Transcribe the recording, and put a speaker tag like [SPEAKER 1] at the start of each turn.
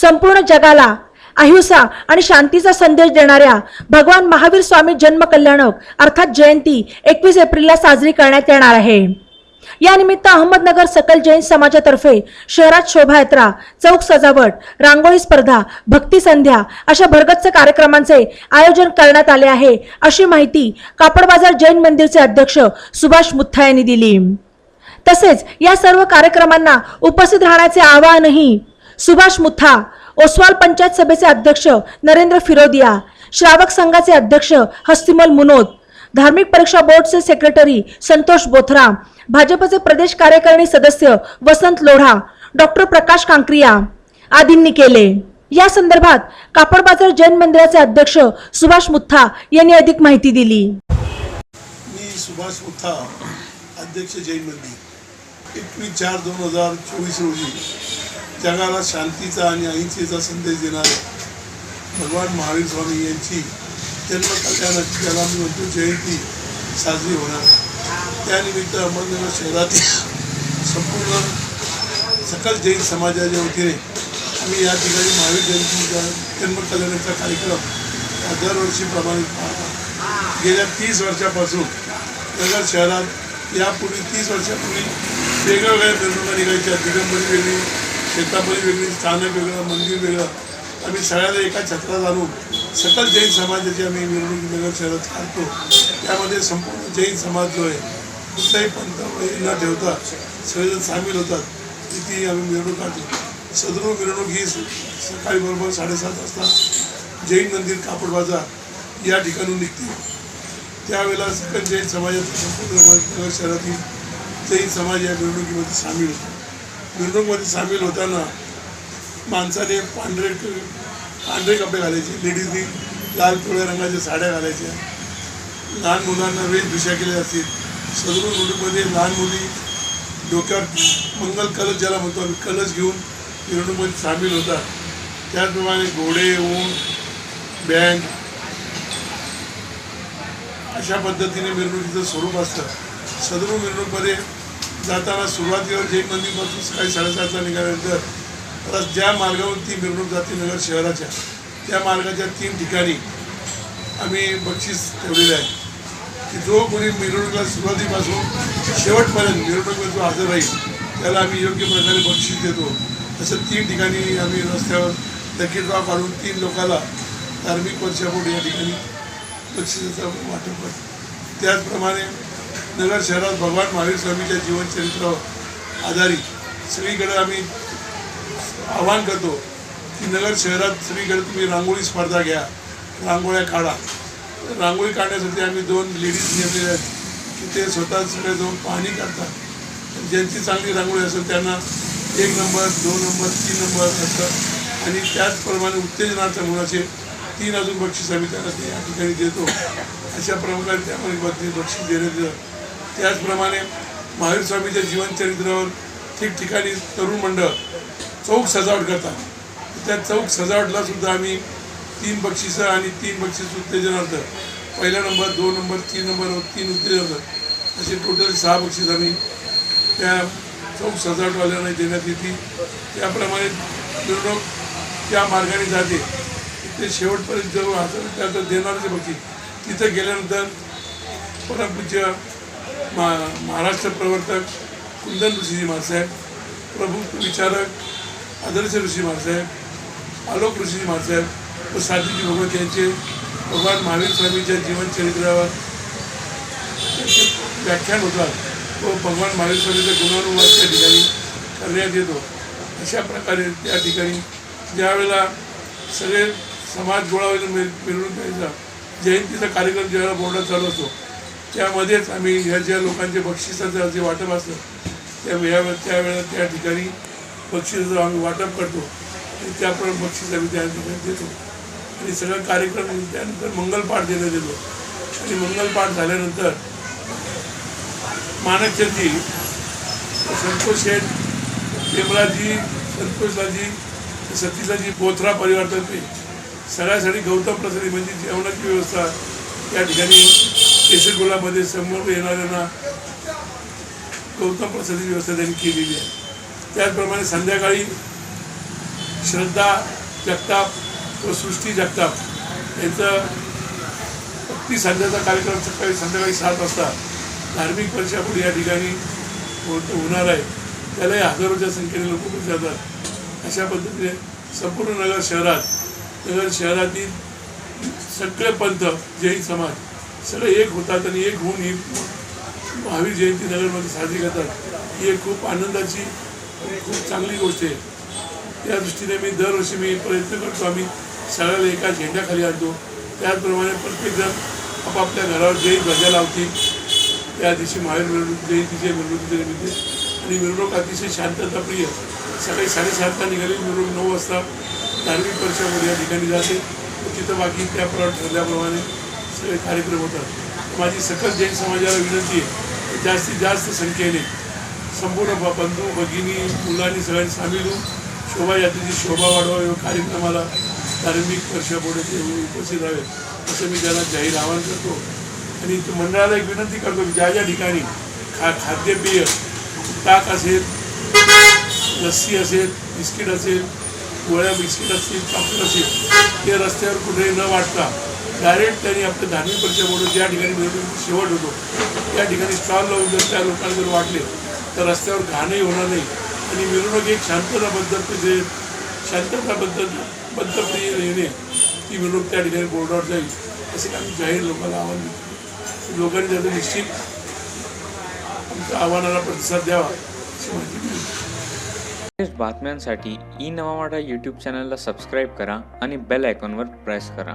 [SPEAKER 1] संपूर्ण जगाला अहिंसा आणि शांतीचा संदेश देणाऱ्या भगवान महावीर स्वामी जन्म कल्याणक अर्थात जयंती एकवीस एप्रिलला साजरी करण्यात येणार आहे. या निमित्त अहमदनगर सकल जैन समाजातर्फे शहरात शोभायात्रा चौक सजावट रांगोळी स्पर्धा भक्ती संध्या अशा भरगच्च कार्यक्रमांचे आयोजन करण्यात आले आहे अशी माहिती कापड बाजार जैन मंदिरचे अध्यक्ष सुभाष मुथ्था यांनी दिली. तसेच या सर्व कार्यक्रमांना उपस्थित राहण्याचे आवाहनही सुभाष मुथा ओसवाल पंचायत सभेचे अध्यक्ष नरेंद्र फिरोदिया श्रावक संघाचे अध्यक्ष हस्तिमल मुनोद धार्मिक परीक्षा बोर्डचे सेक्रेटरी संतोष बोथरा भाजपचे प्रदेश कार्यकारिणी सदस्य वसंत लोढा डॉक्टर प्रकाश कांक्रिया आदींनी केले. या संदर्भात कापड बाजार जैन मंदिराचे अध्यक्ष सुभाष मुथा यांनी अधिक माहिती दिली.
[SPEAKER 2] मी सुभाष मुथा अध्यक्ष जैन मंदिर. एकवीस चार दोन हजार चोवीस रोजी जगाला शांतीचा आणि अहिंसेचा संदेश देणारे भगवान महावीर स्वामी यांची जन्मकल्याणाची ज्याला मी म्हणतो जयंती साजरी होणार आहे. त्यानिमित्त अहमदनगर शहरातील संपूर्ण सकल जैन समाजाच्या वतीने आम्ही या ठिकाणी महावीर जयंतीचा जन्मकल्याणाचा कार्यक्रम दरवर्षी दरवर्षीप्रमाणे गेल्या तीस वर्षापासून नगर शहरात यापूर्वी तीस वर्षापूर्वी वेगवेगळ्या मिरवणुका निघायच्या दिगंबरी वेगळी शेतापरी वेगळी स्थानक वेगळं मंदिर वेगळं. आम्ही सगळ्याला एका छत्रात आणून सकल जैन समाजाची आम्ही मिरवणूक नगर शहरात काढतो. त्यामध्ये संपूर्ण जैन समाज जो आहे कुठलाही पंथ न ठेवता सगळेजण सामील होतात. तिथे आम्ही मिरवणूक काढतो. सदरू मिरवणूक ही सकाळी बरोबर साडेसात वाजता जैन मंदिर कापड बाजार या ठिकाणून निघते. त्यावेळेला सकल जैन समाजातील संपूर्ण नगर शहरातील जैन समाज या मिरवणुकीमध्ये सामील होतो. मिरवणुकीमध्ये सामील होताना माणसाने पांढरे पांढरे कपडे घालायचे. लेडीजनी लाल पिवळ्या रंगाच्या साड्या घालायच्या. लहान मुलांना वेशभूषा केल्या असतील सदरू मुलीमध्ये लहान मुली डोक्यात मंगल कलश ज्याला म्हणतो आम्ही कलश घेऊन मिरवणुकीमध्ये सामील होतात. त्याचप्रमाणे घोडे ऊन बँड अशा पद्धतीने मिरवणुकीचं स्वरूप असतं. सदरू मिरवणूकमध्ये जाताना सुरुवातीवर जे मंदिरपासून सकाळी साडेसातला निघाल्यानंतर परत ज्या मार्गावर ती मिरवणूक जाते नगर शहराच्या त्या मार्गाच्या तीन ठिकाणी आम्ही बक्षीस ठेवलेले आहे. की जो कोणी मिरवणुकीला सुरुवातीपासून शेवटपर्यंत मिरवणुकीला जो हजर राहील त्याला आम्ही योग्य प्रकारे बक्षीस देतो. तसं तीन ठिकाणी आम्ही रस्त्यावर लकी ड्रॉ काढून तीन लोकांना धार्मिक वर्षापोटी या ठिकाणी बक्षिसाचं वाटप करतो. त्याचप्रमाणे नगर शहरात भगवान महावीर स्वामीच्या जीवनचरित्र आधारित सगळीकडे आम्ही आवाहन करतो की नगर शहरात सगळीकडे तुम्ही रांगोळी स्पर्धा घ्या रांगोळ्या काढा. रांगोळी काढण्यासाठी आम्ही दोन लेडीज नेमलेल्या आहेत की ते स्वतः सगळे जाऊन पाहणी करतात. ज्यांची चांगली रांगोळी असेल त्यांना एक नंबर दोन नंबर तीन नंबर असतात आणि त्याचप्रमाणे उत्तेजनार्थ मुलाचे तीन अजून बक्षीस आम्ही त्यांना ते या ठिकाणी देतो. अशा प्रकारे त्यामध्ये बक्षीस बक्षीस देण्यात येतं. त्याचप्रमाणे महावीर स्वामीच्या जीवनचरित्रावर ठिकठिकाणी तरुण मंडळ चौक सजावट करतात. त्या चौक सजावटला सुद्धा आम्ही तीन बक्षिसं आणि तीन बक्षीस उत्तेजनार्थ पहिला नंबर दोन नंबर तीन नंबर तीन उत्तेजनार्थ असे टोटल सहा बक्षीस आम्ही त्या चौक सजावटवाल्यांना देण्यात येते त्याप्रमाणे निवडणूक त्या मार्गाने जाते. ते शेवटपर्यंत जवळ हातात त्याचं देणारचे बक्षीस तिथं गेल्यानंतर परमपूज्य मा महाराष्ट्र प्रवर्तक कुंदन ऋषीजी महासाहेब प्रभू विचारक आदर्श ऋषी महासाहेब आलोक ऋषीजी महासाहेब व साधूजी भगवत यांचे भगवान महावीर स्वामीच्या जीवनचरित्रावर व्याख्यान होतात व भगवान महावीर स्वामीचा गुणानुवाद त्या ठिकाणी करण्यात येतो. अशा प्रकारे त्या ठिकाणी ज्यावेळेला सगळे समाज गोळा मिळून मिर द्यायचा जयंतीचा कार्यक्रम ज्यावेळेला बोर्डात चालू असतो त्यामध्येच आम्ही ह्या ज्या लोकांचे बक्षिसाचं जे वाटप असतं त्या वेळा त्यावेळेला त्या ठिकाणी बक्षिसाचं आम्ही वाटप करतो. आणि त्याप्रमाणे बक्षीस आम्ही त्या ठिकाणी देतो. आणि सगळा कार्यक्रम त्यानंतर मंगलपाठ देण्यात येतो आणि मंगलपाठ झाल्यानंतर मानक मानकचंदजी संतोष शेठ पेमराजी संतोषराजी सतीशाजी बोथरा परिवारातर्फे सगळ्यासाठी गौतम प्रसादी म्हणजे जेवणाची व्यवस्था या ठिकाणी केसरगुलामध्ये समोर येणाऱ्यांना गौतम प्रसादची व्यवस्था त्यांनी केलेली आहे. त्याचप्रमाणे संध्याकाळी श्रद्धा जगताप व सृष्टी जगताप यांचं भक्ती संध्याचा कार्यक्रम सकाळी संध्याकाळी सात वाजता धार्मिक वर्षापुढे या ठिकाणी होणार आहे. त्यालाही हजारोच्या संख्येने लोक जातात अशा पद्धतीने संपूर्ण नगर शहरात नगर शहरातील सगळे पंथ जैन समाज सगळे एक होतात आणि एक होऊन ही महावीर जयंती नगरमध्ये साजरी करतात. ही एक खूप आनंदाची खूप चांगली गोष्ट आहे. त्या दृष्टीने मी दरवर्षी मी प्रयत्न करतो आम्ही सगळ्याला एका झेंड्याखाली आणतो. त्याचप्रमाणे प्रत्येकजण आपापल्या घरावर जैन ध्वजा लावतील. त्या दिवशी महावीर मिरवणूक जयंतीच्या मिरवणुकीच्या निमित्त. आणि मिरवणूक अतिशय शांतताप्रिय. सकाळी साडेसातला निघाली मिरवणूक नऊ वाजता धार्मिक वर्षामध्ये या ठिकाणी जाते. तिथं बाकी त्याप्रमाणे ठरल्याप्रमाणे सगळे कार्यक्रम होतात. माझी सकल जैन समाजाला विनंती आहे. जास्तीत जास्त संख्येने संपूर्ण बंधू भगिनी मुलांनी सगळ्यांनी सामील होऊन शोभायात्रेची शोभा वाढवा या कार्यक्रमाला धार्मिक वर्षापुढे ते उपस्थित राहावे असं मी त्याला जाहीर आवाहन करतो. आणि मंडळाला एक विनंती करतो की ज्या ज्या ठिकाणी खा खाद्यपेय ताक असेल लस्सी असेल बिस्किट असेल गोळ्या बिस्किट असतील चॉकलेट असेल ते रस्त्यावर कुठेही न वाटता डायरेक्ट त्यांनी आपलं धार्मिक परिचयामधून ज्या ठिकाणी शेवट होतो. त्या ठिकाणी स्टॉल लावून जर त्या लोकांना जर वाटले तर रस्त्यावर घाणही होणार नाही. आणि मिरवणूक एक शांतताबद्दल जे शांतताबद्दल बद्धप्रिय येणे ती मिरवणूक त्या ठिकाणी बोर्डावर जाईल असे आम्ही जाहीर लोकांना आव्हान देतो लोकांनी त्याचं निश्चित आमच्या आव्हानाला प्रतिसाद द्यावा अशी माहिती मी
[SPEAKER 3] बातम्यांसाठी ई नवा मराठा यूट्यूब चॅनलला सबस्क्राईब करा आणि बेल आयकॉनवर प्रेस करा.